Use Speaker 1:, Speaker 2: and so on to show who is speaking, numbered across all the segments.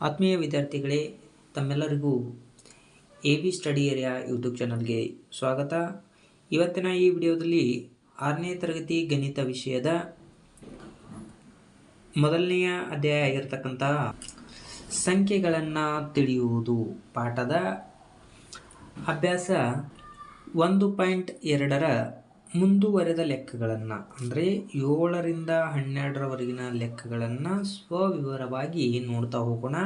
Speaker 1: ಆತ್ಮೀಯ ವಿದ್ಯಾರ್ಥಿಗಳೇ, ತಮ್ಮೆಲ್ಲರಿಗೂ A B study area YouTube ಚಾನಲ್ಗೆ ಸ್ವಾಗತ. ಇವತ್ತಿನ ಈ ವಿಡಿಯೋದಲ್ಲಿ ಆರನೇ ತರಗತಿ ಗಣಿತ ವಿಷಯದ ಮೊದಲನೆಯ ಅಧ್ಯಾಯ ಆಗಿರತಕ್ಕಂತಹ ಸಂಖ್ಯೆಗಳನ್ನು ತಿಳಿಯುವುದು ಪಾಠದ ಅಭ್ಯಾಸ ಒಂದು ಪಾಯಿಂಟ್ ಎರಡರ ಮುಂದುವರೆದ ಲೆಕ್ಕಗಳನ್ನು, ಅಂದರೆ ಏಳರಿಂದ ಹನ್ನೆರಡರವರೆಗಿನ ಲೆಕ್ಕಗಳನ್ನು ಸ್ವವಿವರವಾಗಿ ನೋಡ್ತಾ ಹೋಗೋಣ.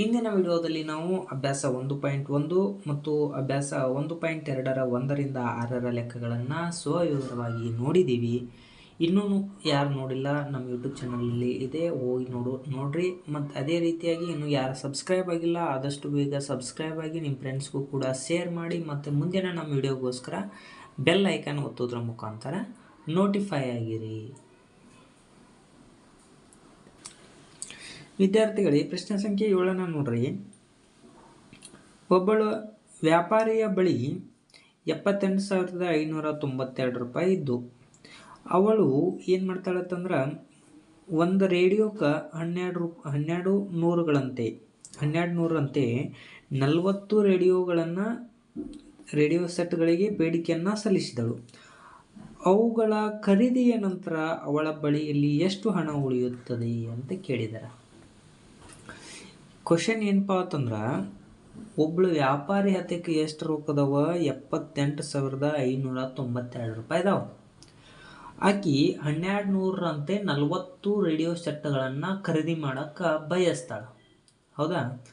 Speaker 1: ಹಿಂದಿನ ವಿಡಿಯೋದಲ್ಲಿ ನಾವು ಅಭ್ಯಾಸ ಒಂದು ಪಾಯಿಂಟ್ ಒಂದು ಮತ್ತು ಅಭ್ಯಾಸ ಒಂದು ಪಾಯಿಂಟ್ ಎರಡರ ಒಂದರಿಂದ ಆರರ ಲೆಕ್ಕಗಳನ್ನು ಸ್ವವಿವರವಾಗಿ ನೋಡಿದ್ದೀವಿ. ಇನ್ನೂ ಯಾರು ನೋಡಿಲ್ಲ, ನಮ್ಮ ಯೂಟ್ಯೂಬ್ ಚಾನಲಲ್ಲಿ ಇದೆ, ಹೋಗಿ ನೋಡು, ನೋಡ್ರಿ. ಮತ್ತು ಅದೇ ರೀತಿಯಾಗಿ ಇನ್ನು ಯಾರು ಸಬ್ಸ್ಕ್ರೈಬ್ ಆಗಿಲ್ಲ, ಆದಷ್ಟು ಬೇಗ ಸಬ್ಸ್ಕ್ರೈಬ್ ಆಗಿ ನಿಮ್ಮ ಫ್ರೆಂಡ್ಸ್ಗೂ ಕೂಡ ಶೇರ್ ಮಾಡಿ, ಮತ್ತು ಮುಂದಿನ ನಮ್ಮ ವಿಡಿಯೋಗೋಸ್ಕರ ಬೆಲ್ ಐಕಾನ್ ಒತ್ತೋದ್ರ ಮುಖಾಂತರ ನೋಟಿಫೈ ಆಗಿರಿ. ವಿದ್ಯಾರ್ಥಿಗಳಿಗೆ ಪ್ರಶ್ನೆ ಸಂಖ್ಯೆ ಏಳನ್ನು ನೋಡ್ರಿ. ಒಬ್ಬಳು ವ್ಯಾಪಾರಿಯ ಬಳಿ ಎಪ್ಪತ್ತೆಂಟು ಸಾವಿರದ ಐನೂರ ತೊಂಬತ್ತೆರಡು ರೂಪಾಯಿ ಇದ್ದು, ಅವಳು ಏನು ಮಾಡ್ತಾಳತ್ತಂದ್ರೆ ಒಂದು ರೇಡಿಯೋಕ್ಕೆ ಹನ್ನೆರಡು ರೂ, ಹನ್ನೆರಡು ನೂರುಗಳಂತೆ, ಹನ್ನೆರಡು ನೂರಂತೆ ನಲವತ್ತು ರೇಡಿಯೋಗಳನ್ನು ರೇಡಿಯೋ ಸೆಟ್ಗಳಿಗೆ ಬೇಡಿಕೆಯನ್ನು ಸಲ್ಲಿಸಿದಳು. ಅವುಗಳ ಖರೀದಿಯ ನಂತರ ಅವಳ ಬಳಿಯಲ್ಲಿ ಎಷ್ಟು ಹಣ ಉಳಿಯುತ್ತದೆ ಅಂತ ಕೇಳಿದರ. ಕ್ವಶನ್ ಏನಪ್ಪ ಅಂತಂದ್ರೆ, ಒಬ್ಳು ವ್ಯಾಪಾರಿ ಹತ್ತಕ್ಕೆ ಎಷ್ಟು ರೊಕ್ಕದವ? ಎಪ್ಪತ್ತೆಂಟು ಸಾವಿರದ ಐನೂರ ತೊಂಬತ್ತೆರಡು ರೂಪಾಯಿ ಇದಾವೆ ಆಕಿ ಹನ್ನೆರಡು ನೂರರಂತೆ ನಲವತ್ತು ರೇಡಿಯೋ ಸೆಟ್ಗಳನ್ನು ಖರೀದಿ ಮಾಡೋಕ್ಕೆ ಬಯಸ್ತಾಳೆ. ಹೌದಾ?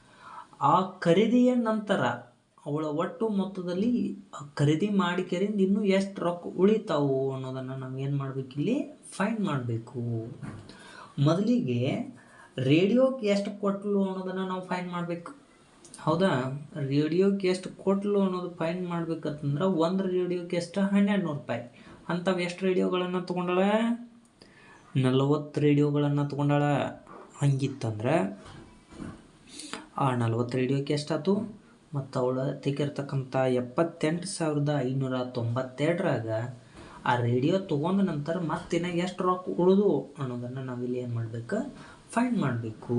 Speaker 1: ಆ ಖರೀದಿಯ ನಂತರ ಅವಳ ಒಟ್ಟು ಮೊತ್ತದಲ್ಲಿ ಖರೀದಿ ಮಾಡಿಕೆರಿಂದ ಇನ್ನೂ ಎಷ್ಟು ರೊಕ್ಕ ಉಳಿತಾವು ಅನ್ನೋದನ್ನು ನಾವು ಏನು ಮಾಡಬೇಕಿಲ್ಲಿ ಫೈಂಡ್ ಮಾಡಬೇಕು. ಮೊದಲಿಗೆ ರೇಡಿಯೋಕ್ಕೆ ಎಷ್ಟು ಕೊಟ್ಟಲು ಅನ್ನೋದನ್ನು ನಾವು ಫೈನ್ ಮಾಡಬೇಕು. ಹೌದಾ? ರೇಡಿಯೋಕ್ಕೆ ಎಷ್ಟು ಕೊಟ್ಟಲು ಅನ್ನೋದು ಫೈನ್ ಮಾಡ್ಬೇಕಂತಂದ್ರೆ ಒಂದು ರೇಡಿಯೋಕ್ಕೆ ಎಷ್ಟು? ಹನ್ನೆರಡು ನೂರು ರೂಪಾಯಿ. ಅಂಥವು ಎಷ್ಟು ರೇಡಿಯೋಗಳನ್ನು ತೊಗೊಂಡಾಳ? ನಲವತ್ತು ರೇಡಿಯೋಗಳನ್ನು ತೊಗೊಂಡಾಳ. ಹಂಗಿತ್ತಂದ್ರೆ ಆ ನಲ್ವತ್ತು ರೇಡಿಯೋಕ್ಕೆ ಎಷ್ಟಾಯ್ತು ಮತ್ತು ಅವಳು ತೆಗಿರ್ತಕ್ಕಂಥ ಎಪ್ಪತ್ತೆಂಟು ಸಾವಿರದ ಐನೂರ ತೊಂಬತ್ತೆರಡರಾಗ ಆ ರೇಡಿಯೋ ತೊಗೊಂಡ ನಂತರ ಮತ್ತಿನ ಎಷ್ಟು ರೊಕ್ಕ ಉಳಿದು ಅನ್ನೋದನ್ನು ನಾವಿಲ್ಲಿ ಏನು ಮಾಡಬೇಕು? ಫೈಂಡ್ ಮಾಡಬೇಕು.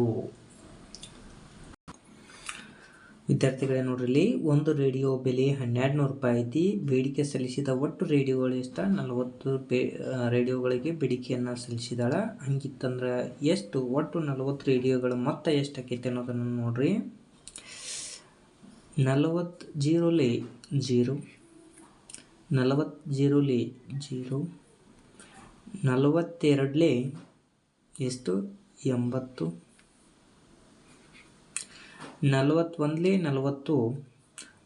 Speaker 1: ವಿದ್ಯಾರ್ಥಿಗಳೇ ನೋಡ್ರಿ ಒಂದು ರೇಡಿಯೋ ಬೆಲೆ ಹನ್ನೆರಡು ನೂರು ರೂಪಾಯಿ ಐತಿ. ಬೇಡಿಕೆ ಸಲ್ಲಿಸಿದ ಒಟ್ಟು ರೇಡಿಯೋಗಳು ಎಷ್ಟು? ನಲವತ್ತು ಬೇ ರೇಡಿಯೋಗಳಿಗೆ ಬೇಡಿಕೆಯನ್ನು ಸಲ್ಲಿಸಿದಾಳ. ಹಂಗಿತ್ತಂದ್ರೆ ಎಷ್ಟು? ಒಟ್ಟು ನಲವತ್ತು ರೇಡಿಯೋಗಳು ಮೊತ್ತ ಎಷ್ಟು ಆಕೈತೆ ಅನ್ನೋದನ್ನು ನೋಡ್ರಿ. ನಲವತ್ತು ಜೀರೋಲಿ ಜೀರೋ ನಲವತ್ತು ಜೀರೋಲಿ ಜೀರೋ ನಲವತ್ತೆರಡಲಿ ಎಷ್ಟು? ಎಂಬತ್ತು. ನಲವತ್ತೊಂದಲಿ ನಲವತ್ತು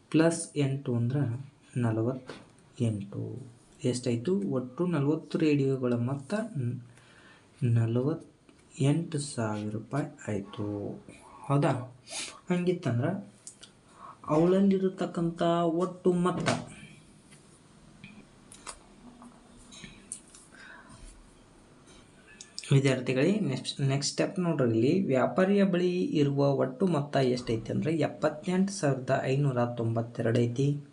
Speaker 1: ಪ್ಲಸ್ ಎಂಟು ಅಂದ್ರೆ ನಲವತ್ತು ಎಂಟು ಎಷ್ಟಾಯಿತು? ಒಟ್ಟು ನಲವತ್ತು ರೇಡಿಯೋಗಳ ಮೊತ್ತ ನಲವತ್ತೆಂಟು ಸಾವಿರ ರೂಪಾಯಿ ಆಯಿತು. ಹೌದಾ? ಹಂಗಿತ್ತಂದ್ರೆ ಅವಳಲ್ಲಿರತಕ್ಕಂಥ ಒಟ್ಟು ಮೊತ್ತ. ವಿದ್ಯಾರ್ಥಿಗಳೇ ನೆಕ್ಸ್ಟ್ ನೆಕ್ಸ್ಟ್ ಸ್ಟೆಪ್ ನೋಡ್ರಿ ಇಲ್ಲಿ. ವ್ಯಾಪಾರಿಯ ಬಳಿ ಇರುವ ಒಟ್ಟು ಮೊತ್ತ ಎಷ್ಟೈತಿ ಅಂದರೆ ಎಪ್ಪತ್ತೆಂಟು ಸಾವಿರದ ಐನೂರ ತೊಂಬತ್ತೆರಡು ಐತಿ.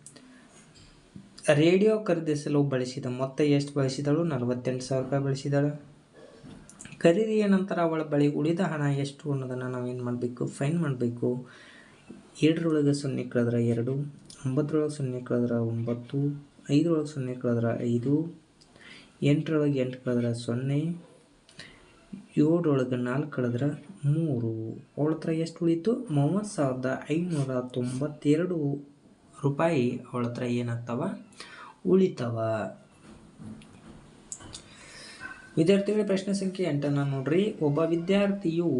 Speaker 1: ರೇಡಿಯೋ ಖರೀದಿಸಲು ಬಳಸಿದ ಮೊತ್ತ ಎಷ್ಟು ಬಳಸಿದಳು? ನಲವತ್ತೆಂಟು ಸಾವಿರ ರೂಪಾಯಿ ಬಳಸಿದಳು. ಖರೀದಿಯ ನಂತರ ಅವಳ ಬಳಿ ಉಳಿದ ಹಣ ಎಷ್ಟು ಅನ್ನೋದನ್ನು ನಾವೇನು ಮಾಡಬೇಕು? ಫೈನ್ ಮಾಡಬೇಕು. ಏಳರೊಳಗೆ ಸೊನ್ನೆ ಕಳೆದ್ರೆ ಎರಡು, ಒಂಬತ್ತರೊಳಗೆ ಸೊನ್ನೆ ಕಳೆದ್ರೆ ಒಂಬತ್ತು, ಐದರೊಳಗೆ ಸೊನ್ನೆ ಕಳೆದ್ರೆ ಐದು, ಎಂಟರೊಳಗೆ ಎಂಟು ಕಳೆದ್ರೆ ಸೊನ್ನೆ, ಏಳರೊಳಗೆ ನಾಲ್ಕು ಕಳೆದ್ರೆ ಮೂರು. ಅವಳ ಹತ್ರ ಎಷ್ಟು ಉಳಿತು? ಮೂವತ್ತು ಸಾವಿರದ ಐನೂರ ತೊಂಬತ್ತೆರಡು ರೂಪಾಯಿ. ಅವಳ ಹತ್ರ ಏನಾಗ್ತವ? ಉಳಿತವ. ವಿದ್ಯಾರ್ಥಿಗಳ ಪ್ರಶ್ನೆ ಸಂಖ್ಯೆ ಎಂಟನ್ನು ನೋಡ್ರಿ. ಒಬ್ಬ ವಿದ್ಯಾರ್ಥಿಯು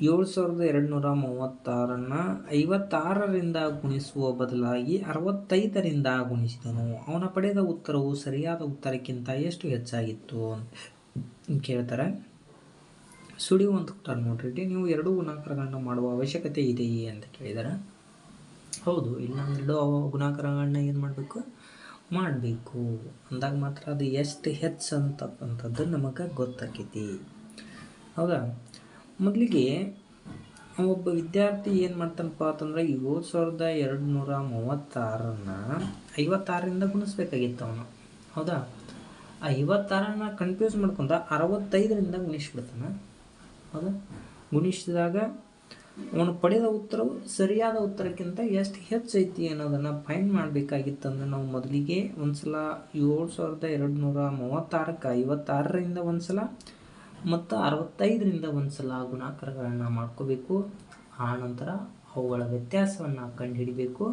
Speaker 1: ಏಳು ಸಾವಿರದ ಎರಡು ನೂರ ಮೂವತ್ತಾರನ್ನು ಐವತ್ತಾರರಿಂದ ಗುಣಿಸುವ ಬದಲಾಗಿ ಅರವತ್ತೈದರಿಂದ ಗುಣಿಸಿದನು. ಅವನ ಪಡೆದ ಉತ್ತರವು ಸರಿಯಾದ ಉತ್ತರಕ್ಕಿಂತ ಎಷ್ಟು ಹೆಚ್ಚಾಗಿತ್ತು ಅಂತ ಕೇಳ್ತಾರೆ. ಸುಳಿಯುವಂತ ಕೊಟ್ಟಾರೆ ನೋಡ್ರಿ. ನೀವು ಎರಡು ಗುಣಾಕಾರಗಳನ್ನು ಮಾಡುವ ಅವಶ್ಯಕತೆ ಇದೆಯೇ ಅಂತ ಕೇಳಿದರೆ. ಹೌದು ಇಲ್ಲ ಎರಡು ಗುಣಾಕಾರಗಳನ್ನ ಏನು ಮಾಡಬೇಕು? ಮಾಡಬೇಕು. ಅಂದಾಗ ಮಾತ್ರ ಅದು ಎಷ್ಟು ಹೆಚ್ಚು ಅಂತಕ್ಕಂಥದ್ದು ನಮಗೆ ಗೊತ್ತಾಕೈತಿ. ಹೌದಾ? ಮೊದಲಿಗೆ ಒಬ್ಬ ವಿದ್ಯಾರ್ಥಿ ಏನು ಮಾಡ್ತಾನಪ್ಪ ಅಂತಂದ್ರೆ ಏಳು ಸಾವಿರದ ಎರಡು ನೂರ ಮೂವತ್ತಾರನ್ನ ಐವತ್ತಾರರಿಂದ ಗುಣಿಸ್ಬೇಕಾಗಿತ್ತು ಅವನು. ಹೌದಾ? ಆ ಐವತ್ತಾರನ್ನ ಕನ್ಫ್ಯೂಸ್ ಮಾಡ್ಕೊಂತ ಅರವತ್ತೈದರಿಂದ ಗುಣಿಸ್ಬಿಡ್ತಾನೆ. ಹೌದಾ? ಗುಣಿಸಿದಾಗ ಅವನು ಪಡೆದ ಉತ್ತರವು ಸರಿಯಾದ ಉತ್ತರಕ್ಕಿಂತ ಎಷ್ಟು ಹೆಚ್ಚೈತಿ ಅನ್ನೋದನ್ನು ಫೈನ್ ಮಾಡಬೇಕಾಗಿತ್ತಂದ್ರೆ ನಾವು ಮೊದಲಿಗೆ ಒಂದು ಸಲ ಏಳು ಸಾವಿರದ ಎರಡು ನೂರ ಮೂವತ್ತಾರಕ್ಕೆ ಐವತ್ತಾರರಿಂದ ಒಂದು ಸಲ ಮತ್ತು ಅರವತ್ತೈದರಿಂದ ಒಂದು ಸಲ ಗುಣಾಕಾರಗಳನ್ನು ಮಾಡ್ಕೋಬೇಕು. ಆ ನಂತರ ಅವುಗಳ ವ್ಯತ್ಯಾಸವನ್ನು ಕಂಡುಹಿಡಿಬೇಕು.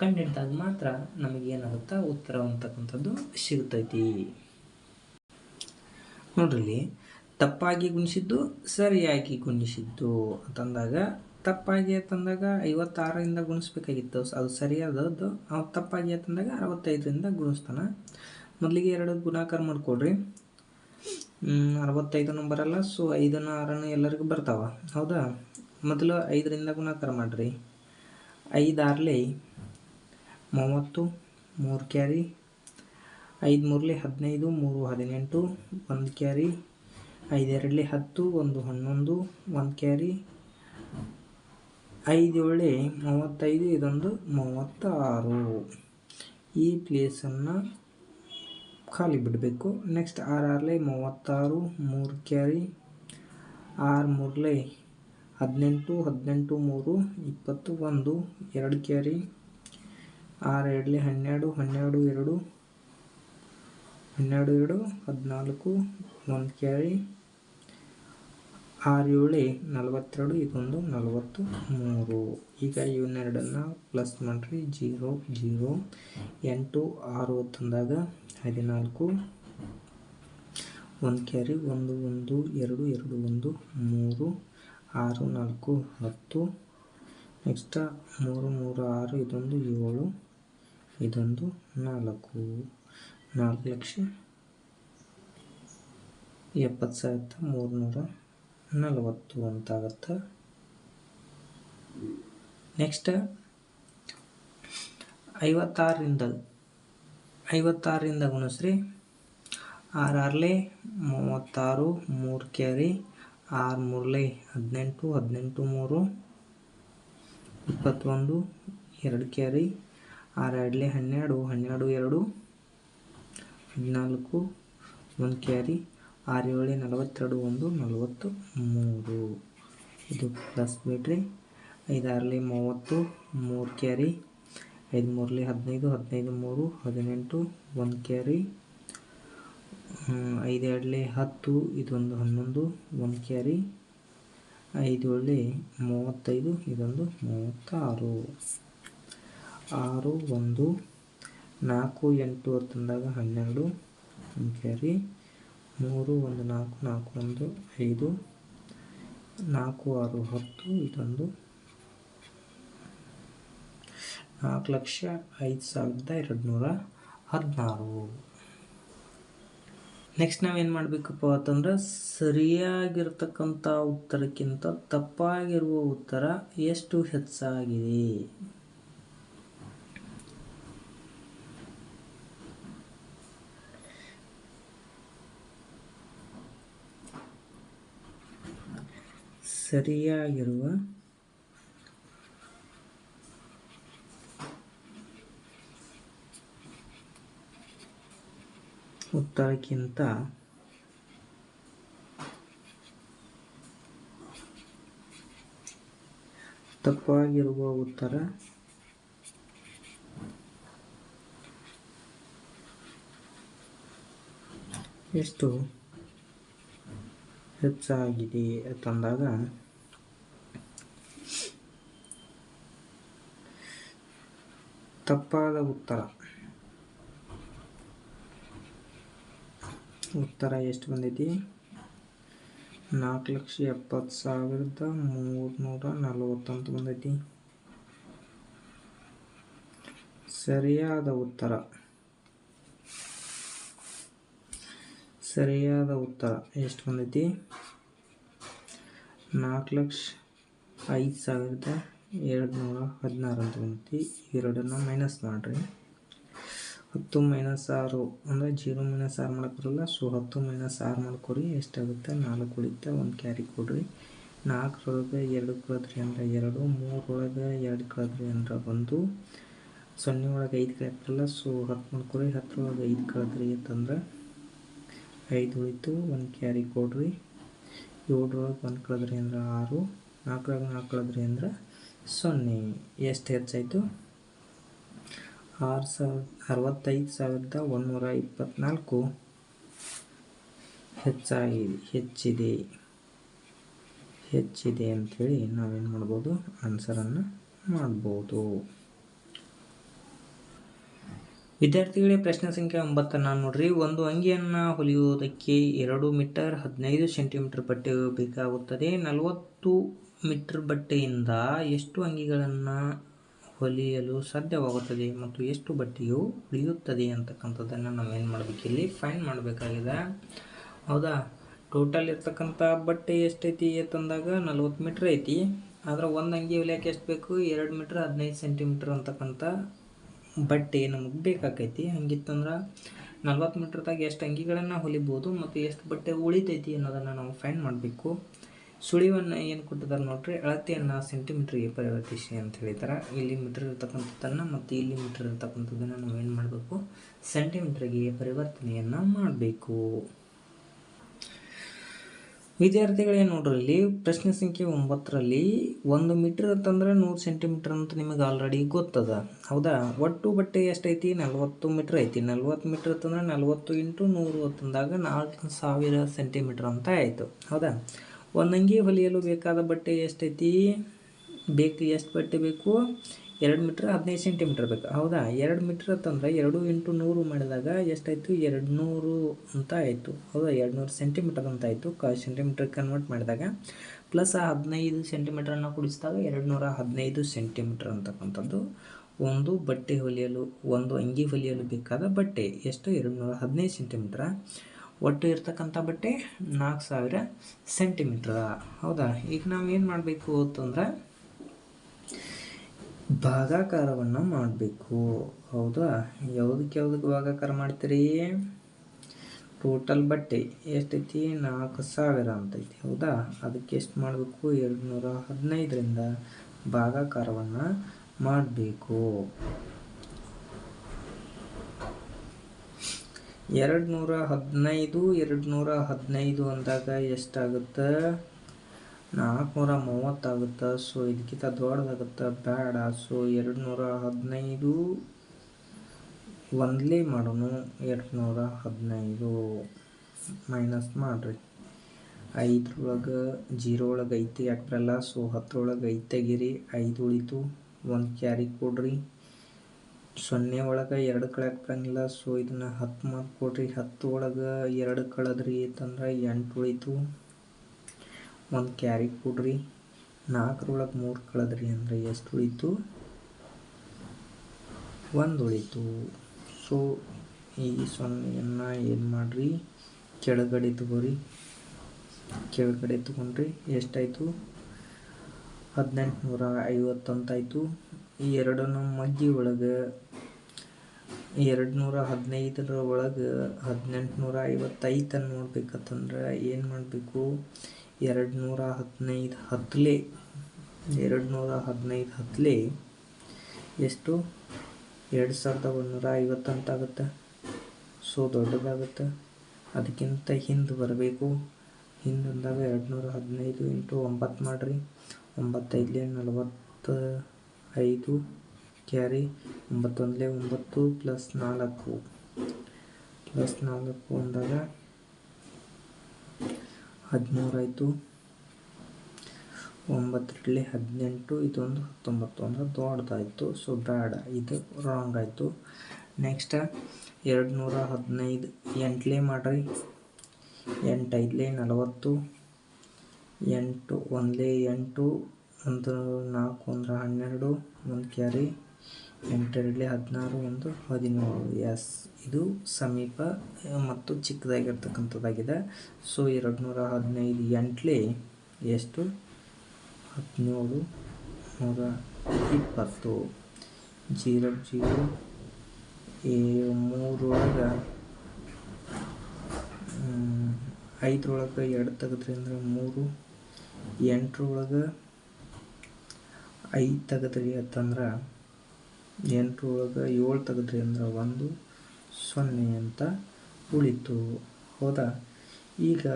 Speaker 1: ಕಂಡುಹಿಡಿದಾಗ ಮಾತ್ರ ನಮಗೇನಾಗುತ್ತಾ ಉತ್ತರ ಅಂತಕ್ಕಂಥದ್ದು ಸಿಗ್ತೈತಿ ನೋಡ್ರಿ, ತಪ್ಪಾಗಿ ಗುಣಿಸಿದ್ದು ಸರಿಯಾಗಿ ಗುಣಿಸಿದ್ದು ಅಂತಂದಾಗ, ತಪ್ಪಾಗಿ ಅಂತಂದಾಗ ಐವತ್ತಾರರಿಂದ ಗುಣಿಸ್ಬೇಕಾಗಿತ್ತು. ಅದು ಸರಿಯಾದದ್ದು ತಪ್ಪಾಗಿ ತಂದಾಗ ಅರವತ್ತೈದರಿಂದ ಗುಣಿಸ್ತಾನೆ. ಮೊದಲಿಗೆ ಎರಡು ಗುಣಾಕಾರ ಮಾಡಿಕೊಡ್ರಿ. ಅರವತ್ತೈದು ನಂಬರ್ ಅಲ್ಲ ಸೊ ಐದನ್ನು ಆರನ್ನು ಎಲ್ಲರಿಗೂ ಬರ್ತಾವ. ಹೌದಾ? ಮೊದಲು ಐದರಿಂದ ಗುಣಾಕಾರ ಮಾಡಿರಿ. ಐದಾರ್ಲಿ ಮೂವತ್ತು, ಮೂರು ಕ್ಯಾರಿ. ಐದು ಮೂರಲಿ ಹದಿನೈದು, ಮೂರು ಹದಿನೆಂಟು, ಒಂದು ಕ್ಯಾರಿ. ಐದೆರಡಲಿ ಹತ್ತು, ಒಂದು ಹನ್ನೊಂದು, ಒಂದು ಕ್ಯಾರಿ. ಐದು ಮೂವತ್ತೈದು, ಇದೊಂದು ಮೂವತ್ತಾರು. ಈ ಪ್ಲೇಸನ್ನು ಖಾಲಿ ಬಿಡಬೇಕು. ನೆಕ್ಸ್ಟ್ ಆರು ಆರ್ಲೆ ಮೂವತ್ತಾರು, ಮೂರು ಕ್ಯಾರಿ, ಆರು ಮೂರಲೆ ಹದಿನೆಂಟು ಹದಿನೆಂಟು ಮೂರು, ಇಪ್ಪತ್ತು ಒಂದು, ಎರಡು ಕ್ಯಾರಿ, ಆರು ಎರಡಲೆ ಹನ್ನೆರಡು ಹನ್ನೆರಡು ಎರಡು ಹನ್ನೆರಡು ಎರಡು, ಹದಿನಾಲ್ಕು, ಒಂದು ಕ್ಯಾರಿ, ಆರು ಏಳು ನಲವತ್ತೆರಡು, ಇದೊಂದು ನಲವತ್ತು ಮೂರು. ಈಗ ಇವನ್ನೆರಡನ್ನು ಪ್ಲಸ್ ಮಾಡಿರಿ, ಜೀರೋ ಜೀರೋ, ಎಂಟು, ಆರು ತಂದಾಗ ಹದಿನಾಲ್ಕು, ಒಂದು ಕ್ಯಾರಿ, ಒಂದು ಒಂದು, ಎರಡು ಎರಡು, ಒಂದು, ಮೂರು, ಆರು, ನಾಲ್ಕು, ಹತ್ತು, ನೆಕ್ಸ್ಟ್ ಮೂರು ಮೂರು, ಆರು, ಇದೊಂದು, ಏಳು, ಇದೊಂದು, ನಾಲ್ಕು ನಾಲ್ಕು ಲಕ್ಷ ಎಪ್ಪತ್ತು ಸಾವಿರದ ಮೂರುನೂರ ನಲವತ್ತು ಅಂತಾಗತ್ತೆ. ನೆಕ್ಸ್ಟ್ ಐವತ್ತಾರರಿಂದ ಐವತ್ತಾರರಿಂದ ಗುಣಿಸ್ರಿ. ಆರಾರ್ಲೆ ಮೂವತ್ತಾರು, ಮೂರು ಕ್ಯಾರಿ ಆರು ಮೂರಲೆ ಹದಿನೆಂಟು ಹದಿನೆಂಟು ಮೂರು, ಇಪ್ಪತ್ತೊಂದು, ಎರಡು ಕ್ಯಾರಿ ಆರು ಎರಡಲೆ ಹನ್ನೆರಡು ಹನ್ನೆರಡು ಎರಡು, ಹದಿನಾಲ್ಕು, ಒಂದು ಕ್ಯಾರಿ ಆರು ಏಳು ನಲವತ್ತೆರಡು, ಒಂದು ನಲವತ್ತು ಮೂರು. ಇದು ಪ್ಲಸ್ ಬಿಡ್ರಿ ಐದಾರಲಿ ಮೂವತ್ತು, ಮೂರು ಕ್ಯಾರಿ ಐದು ಮೂರಲಿ ಹದಿನೈದು ಹದಿನೈದು ಮೂರು, ಹದಿನೆಂಟು, ಒಂದು ಕ್ಯಾರಿ. ಐದು ಎರಡಲಿ ಹತ್ತು, ಇದೊಂದು ಹನ್ನೊಂದು, ಒಂದು ಕ್ಯಾರಿ. ಐದು ಏಳಲಿ ಮೂವತ್ತೈದು, ಇದೊಂದು ಮೂವತ್ತಾರು. ಆರು, ಒಂದು, ನಾಲ್ಕು, ಎಂಟು ಹತ್ತಂದಾಗ ಹನ್ನೆರಡು, ಒಂದು ಕ್ಯಾರಿ. ಮೂರು, ಒಂದು, ನಾಲ್ಕು ನಾಲ್ಕು, ಒಂದು, ಐದು, ನಾಲ್ಕು, ಆರು, ಹತ್ತು, ಇದೊಂದು ನಾಲ್ಕು ಲಕ್ಷ ಐದು ಸಾವಿರದ ಎರಡು ನೂರ ಹದಿನಾರು. ನೆಕ್ಸ್ಟ್ ನಾವೇನು ಮಾಡಬೇಕಪ್ಪ ಅಂತಂದ್ರೆ ಸರಿಯಾಗಿರ್ತಕ್ಕಂಥ ಉತ್ತರಕ್ಕಿಂತ ತಪ್ಪಾಗಿರುವ ಉತ್ತರ ಎಷ್ಟು ಹೆಚ್ಚಾಗಿದೆ? ಸರಿಯಾಗಿರುವ ಉತ್ತರಕ್ಕಿಂತ ತಪ್ಪಾಗಿರುವ ಉತ್ತರ ಎಷ್ಟು ಹೆಚ್ಚಾಗಿದೆ ಅಂತಂದಾಗ ತಪ್ಪಾದ ಉತ್ತರ ಉತ್ತರ ಎಷ್ಟು ಬಂದೈತಿ? ನಾಲ್ಕು ಲಕ್ಷ ಎಪ್ಪತ್ತು ಸಾವಿರದ ಮೂರುನೂರ ನಲವತ್ತೊಂದು ಬಂದೈತಿ. ಸರಿಯಾದ ಉತ್ತರ. ಸರಿಯಾದ ಉತ್ತರ ಎಷ್ಟು ಬಂದೈತಿ? ನಾಲ್ಕು ಲಕ್ಷ ಐದು ಸಾವಿರದ ಎರಡು ನೂರ ಹದಿನಾರು ಅಂತ ಬಂದೈತಿ. ಎರಡನ್ನು ಮೈನಸ್ ಮಾಡಿರಿ. ಹತ್ತು ಮೈನಸ್ ಆರು ಅಂದರೆ ಜೀರೋ ಮೈನಸ್ ಆರು ಮಾಡಕ್ಕೆ ಬರಲ್ಲ ಸೊ ಹತ್ತು ಮೈನಸ್ ಆರು ಮಾಡ್ಕೊರಿ, ಎಷ್ಟಾಗುತ್ತೆ? ನಾಲ್ಕು ಉಳಿತ ಒಂದು ಕ್ಯಾರಿ ಕೊಡ್ರಿ. ನಾಲ್ಕರೊಳಗೆ ಎರಡು ಕಳೆದ್ರಿ ಅಂದರೆ ಎರಡು ಮೂರೊಳಗೆ ಎರಡು ಕಳೆದ್ರಿ ಅಂದ್ರೆ ಒಂದು. ಸೊನ್ನೆ ಒಳಗೆ ಐದು ಕಳೆಯಕ್ಕಿರಲ್ಲ ಸೊ ಹತ್ತು ಮಾಡ್ಕೊರಿ ಹತ್ತರೊಳಗೆ ಐದು ಕಳೆದ್ರಿ ಅಂತಂದ್ರೆ ಐದು ಉಳಿತು, ಒಂದು ಕ್ಯಾರಿ ಕೊಡ್ರಿ. ಏಳರೊಳಗೆ ಒಂದು ಕಳೆದ್ರಿ ಅಂದ್ರೆ ಆರು ನಾಲ್ಕರೊಳಗೆ ನಾಲ್ಕು ಕಳೆದ್ರಿ ಅಂದ್ರೆ ಸೊನ್ನೆ. ಎಷ್ಟು ಹೆಚ್ಚಾಯಿತು? ಆರು ಸಾವಿರ, ಅರವತ್ತೈದು ಸಾವಿರದ ಒಂದುನೂರ ಇಪ್ಪತ್ತ್ನಾಲ್ಕು ಹೆಚ್ಚಾಗಿದೆ ಹೆಚ್ಚಿದೆ. ಹೆಚ್ಚಿದೆ ಅಂಥೇಳಿ ನಾವೇನು ಮಾಡ್ಬೋದು? ಆನ್ಸರನ್ನು ಮಾಡ್ಬೋದು. ವಿದ್ಯಾರ್ಥಿಗಳೇ, ಪ್ರಶ್ನೆ ಸಂಖ್ಯೆ ಒಂಬತ್ತನ್ನು ನೋಡ್ರಿ. ಒಂದು ಅಂಗಿಯನ್ನು ಹೊಲಿಯುವುದಕ್ಕೆ ಎರಡು ಮೀಟರ್ ಹದಿನೈದು ಸೆಂಟಿಮೀಟರ್ ಬಟ್ಟೆ ಬೇಕಾಗುತ್ತದೆ. ನಲವತ್ತು ಮೀಟರ್ ಬಟ್ಟೆಯಿಂದ ಎಷ್ಟು ಅಂಗಿಗಳನ್ನು ಹೊಲಿಯಲು ಸಾಧ್ಯವಾಗುತ್ತದೆ ಮತ್ತು ಎಷ್ಟು ಬಟ್ಟೆಯು ಉಳಿಯುತ್ತದೆ ಅಂತಕ್ಕಂಥದ್ದನ್ನು ನಾವೇನು ಮಾಡಬೇಕು ಇಲ್ಲಿ ಫೈನ್ ಮಾಡಬೇಕಾಗಿದೆ. ಹೌದಾ? ಟೋಟಲ್ ಇರ್ತಕ್ಕಂಥ ಬಟ್ಟೆ ಎಷ್ಟೈತಿ ಅಂತಂದಾಗ ನಲ್ವತ್ತು ಮೀಟ್ರ್ ಐತಿ. ಆದರೆ ಒಂದು ಅಂಗಿ ಹೊಲಿಯೋಕೆ ಎಷ್ಟು ಬೇಕು? ಎರಡು ಮೀಟ್ರ್ ಹದಿನೈದು ಸೆಂಟಿಮೀಟ್ರ್ ಅಂತಕ್ಕಂಥ ಬಟ್ಟೆ ನಮಗೆ ಬೇಕಾಕೈತಿ. ಹಂಗಿತ್ತಂದ್ರೆ ನಲ್ವತ್ತು ಮೀಟ್ರದಾಗ ಎಷ್ಟು ಅಂಗಿಗಳನ್ನು ಹೊಲಿಬೋದು ಮತ್ತು ಎಷ್ಟು ಬಟ್ಟೆ ಉಳಿತೈತಿ ಅನ್ನೋದನ್ನು ನಾವು ಫೈನ್ ಮಾಡಬೇಕು. ಸುಳಿವನ್ನು ಏನು ಕೊಟ್ಟಿದ್ದಾರೆ ನೋಡ್ರಿ? ಅಳತೆಯನ್ನು ಸೆಂಟಿಮೀಟ್ರಿಗೆ ಪರಿವರ್ತಿಸಿ ಅಂತ ಹೇಳಿದ್ದಾರೆ. ಇಲ್ಲಿ ಮೀಟರ್ ಇರ್ತಕ್ಕಂಥದ್ದನ್ನು ಮತ್ತು ಇಲ್ಲಿ ಮೀಟರ್ ಇರ್ತಕ್ಕಂಥದ್ದನ್ನು ನಾವು ಏನು ಮಾಡಬೇಕು? ಸೆಂಟಿಮೀಟ್ರಿಗೆ ಪರಿವರ್ತನೆಯನ್ನು ಮಾಡಬೇಕು. ವಿದ್ಯಾರ್ಥಿಗಳೇ ನೋಡ್ರಿ, ಇಲ್ಲಿ ಪ್ರಶ್ನೆ ಸಂಖ್ಯೆ ಒಂಬತ್ತರಲ್ಲಿ ಒಂದು ಮೀಟರ್ ಅಂತಂದ್ರೆ ನೂರು ಸೆಂಟಿಮೀಟರ್ ಅಂತ ನಿಮಗೆ ಆಲ್ರೆಡಿ ಗೊತ್ತದ. ಹೌದಾ? ಒಟ್ಟು ಬಟ್ಟೆ ಎಷ್ಟೈತಿ? ನಲ್ವತ್ತು ಮೀಟ್ರ್ ಐತಿ. ನಲ್ವತ್ತು ಮೀಟ್ರ್ ಅಂತಂದ್ರೆ ನಲ್ವತ್ತು ಇಂಟು ನೂರು ಅಂತಂದಾಗ ನಾಲ್ಕು ಸಾವಿರ ಸೆಂಟಿಮೀಟ್ರ್ ಅಂತ ಆಯಿತು. ಹೌದಾ? ಒಂದಂಗಿ ಹೊಲಿಯಲು ಬೇಕಾದ ಬಟ್ಟೆ ಎಷ್ಟೈತಿ? ಬೇಕು, ಎಷ್ಟು ಬಟ್ಟೆ ಬೇಕು? ಎರಡು ಮೀಟ್ರ್, ಹದಿನೈದು ಸೆಂಟಿಮೀಟ್ರ್ ಬೇಕು. ಹೌದಾ? ಎರಡು ಮೀಟ್ರ್ ಅಂತಂದ್ರೆ ಎರಡು ಇಂಟು ನೂರು ಮಾಡಿದಾಗ ಎಷ್ಟಾಯಿತು? ಎರಡು ನೂರು ಅಂತ ಆಯಿತು. ಹೌದಾ? ಎರಡು ನೂರು ಸೆಂಟಿಮೀಟರ್ ಅಂತ ಆಯಿತು. ಕ ಸೆಂಟಿಮೀಟ್ರ್ ಕನ್ವರ್ಟ್ ಮಾಡಿದಾಗ ಪ್ಲಸ್ ಆ ಹದಿನೈದು ಸೆಂಟಿಮೀಟ್ರನ್ನು ಕುಡಿಸಿದಾಗ ಎರಡು ನೂರ ಹದಿನೈದು ಸೆಂಟಿಮೀಟ್ರ್ ಅಂತಕ್ಕಂಥದ್ದು ಒಂದು ಬಟ್ಟೆ ಹೊಲಿಯಲು, ಒಂದು ಅಂಗಿ ಹೊಲಿಯಲು ಬೇಕಾದ ಬಟ್ಟೆ. ಎಷ್ಟು? ಎರಡು ನೂರ ಹದಿನೈದು ಸೆಂಟಿಮೀಟ್ರ? ಒಟ್ಟು ಇರ್ತಕ್ಕಂಥ ಬಟ್ಟೆ ನಾಲ್ಕು ಸಾವಿರ ಸೆಂಟಿಮೀಟ್ರ. ಹೌದಾ? ಈಗ ನಾವು ಏನು ಮಾಡಬೇಕು ಅಂತಂದ್ರೆ ಭಾಗಾಕಾರವನ್ನು ಮಾಡಬೇಕು. ಹೌದಾ? ಯಾವುದಕ್ಕೆ ಯಾವುದಕ್ಕೆ ಭಾಗಾಕಾರ ಮಾಡ್ತೀರಿ? ಟೋಟಲ್ ಬಟ್ಟೆ ಎಷ್ಟೈತಿ? ನಾಲ್ಕು ಸಾವಿರ ಅಂತೈತಿ. ಹೌದಾ? ಅದಕ್ಕೆ ಎಷ್ಟು ಮಾಡಬೇಕು? ಎರಡು ನೂರ ಹದಿನೈದರಿಂದ ಭಾಗಾಕಾರವನ್ನು ಮಾಡಬೇಕು. ಎರಡು ನೂರ ಹದಿನೈದು ಎರಡು ನೂರ ಹದಿನೈದು ಅಂದಾಗ ಎಷ್ಟಾಗುತ್ತೆ? ನಾಲ್ಕುನೂರ ಮೂವತ್ತಾಗುತ್ತೆ ಸೊ ಇದಕ್ಕಿಂತ ದೊಡ್ಡದಾಗುತ್ತೆ. ಬೇಡ ಸೊ ಎರಡು ನೂರ ಹದಿನೈದು ಒಂದಲೇ ಮಾಡೋಣ ಎರಡು ನೂರ ಹದಿನೈದು ಮೈನಸ್ ಮಾಡಿರಿ. ಐದರೊಳಗೆ ಜೀರೋ ಒಳಗೆ ಐತಿ ಯಾಕೆ ಸೊ ಹತ್ತರೊಳಗೆ ಐದು ತೆಗೀರಿ ಐದು ಉಳಿತು. ಒಂದು ಕ್ಯಾರಿ ಕೊಡ್ರಿ. ಸೊನ್ನೆ ಒಳಗೆ ಎರಡು ಕಳೆಯಕ್ಕೆ ಬರಂಗಿಲ್ಲ ಸೊ ಇದನ್ನು ಹತ್ತು ಮಾರ್ಕ್ ಕೊಡ್ರಿ. ಹತ್ತು ಒಳಗೆ ಎರಡು ಕಳೆದ್ರಿ ಅಂತಂದ್ರೆ ಎಂಟು ಉಳಿತು. ಒಂದು ಕ್ಯಾರಿ ಕೊಡ್ರಿ. ನಾಲ್ಕರೊಳಗೆ ಮೂರು ಕಳೆದ್ರಿ ಅಂದರೆ ಎಷ್ಟು ಉಳಿತು? ಒಂದು ಉಳಿತು. ಸೊ ಈ ಸೊನ್ನೆಯನ್ನು ಏನು ಮಾಡಿರಿ? ಕೆಳಗಡೆ ತಗೋರಿ. ಕೆಳಗಡೆ ತಗೊಂಡ್ರಿ ಎಷ್ಟಾಯಿತು ಹದಿನೆಂಟು ನೂರ ಐವತ್ತಂತಾಯಿತು ಈ ಎರಡನ್ನು ಮಗ್ಗಿ ಒಳಗೆ ಎರಡು ನೂರ ಹದಿನೈದರ ಒಳಗೆ ಹದಿನೆಂಟು ನೂರ ಐವತ್ತೈದನ್ನು ನೋಡ್ಬೇಕಂತಂದ್ರೆ ಏನು ಮಾಡಬೇಕು? ಎರಡು ನೂರ ಹದಿನೈದು ಹತ್ತಲೆ ಎರಡು ನೂರ ಹದಿನೈದು ಹತ್ತಲೆ ಎಷ್ಟು? ಎರಡು ಸಾವಿರದ ಒಂದೂರ ಐವತ್ತಂತಾಗುತ್ತೆ ಸೊ, ದೊಡ್ಡದಾಗುತ್ತೆ. ಅದಕ್ಕಿಂತ ಹಿಂದೆ ಬರಬೇಕು. ಹಿಂದೆ ಅಂದಾಗ ಎರಡು ನೂರ ಹದಿನೈದು ಇಂಟು ಒಂಬತ್ತು ಮಾಡಿರಿ. ಒಂಬತ್ತೈದಲೇ ನಲವತ್ತ ಐದು ಕ್ಯಾರಿ ಒಂಬತ್ತೊಂದಲೇ ಒಂಬತ್ತು ಪ್ಲಸ್ ನಾಲ್ಕು. ಪ್ಲಸ್ ನಾಲ್ಕು ಅಂದಾಗ ಹದಿಮೂರು ಆಯಿತು. ಒಂಬತ್ತರಲ್ಲಿ ಹದಿನೆಂಟು, ಇದೊಂದು ಹತ್ತೊಂಬತ್ತು. ಅಂದ್ರೆ ದೊಡ್ಡದಾಯಿತು. ಸೊ ಬ್ಯಾಡ. ಇದು ರಾಂಗ್ ಆಯಿತು. ನೆಕ್ಸ್ಟ್ ಎರಡು ನೂರ ಹದಿನೈದು, ಎಂಟ್ಲೇ ಮಾಡಿರಿ. ಎಂಟೈದಲೇ ನಲವತ್ತು ಎಂಟು ಒಂದಲೇ ಎಂಟು, ಒಂದು ನಾಲ್ಕು ಅಂದ್ರೆ ಹನ್ನೆರಡು, ಒಂದು ಕ್ಯಾರಿ ಎಂಟೆರಡಲೇ ಹದಿನಾರು, ಒಂದು ಹದಿನೇಳು. ಎಸ್ ಇದು ಸಮೀಪ ಮತ್ತು ಚಿಕ್ಕದಾಗಿರ್ತಕ್ಕಂಥದ್ದಾಗಿದೆ. ಸೊ ಎರಡು ನೂರ ಹದಿನೈದು ಎಂಟ್ಲಿ ಎಷ್ಟು? ಹದಿನೇಳು, ನೂರ ಇಪ್ಪತ್ತು. ಜೀರೋ ಜೀರೋ ಏ ಮೂರೊಳಗೆ ಐದರೊಳಗೆ ಎರಡು ತೆಗೆದ್ರಿ ಅಂದರೆ ಮೂರು ಎಂಟರೊಳಗೆ ಐದು ತೆಗೆದ್ರಿ ಅಂತಂದ್ರೆ ಎಂಟರೊಳಗೆ ಏಳು ತೆಗೆದ್ರಿ ಅಂದ್ರೆ ಒಂದು ಸೊನ್ನೆ ಅಂತ ಉಳಿತು. ಹೌದಾ? ಈಗ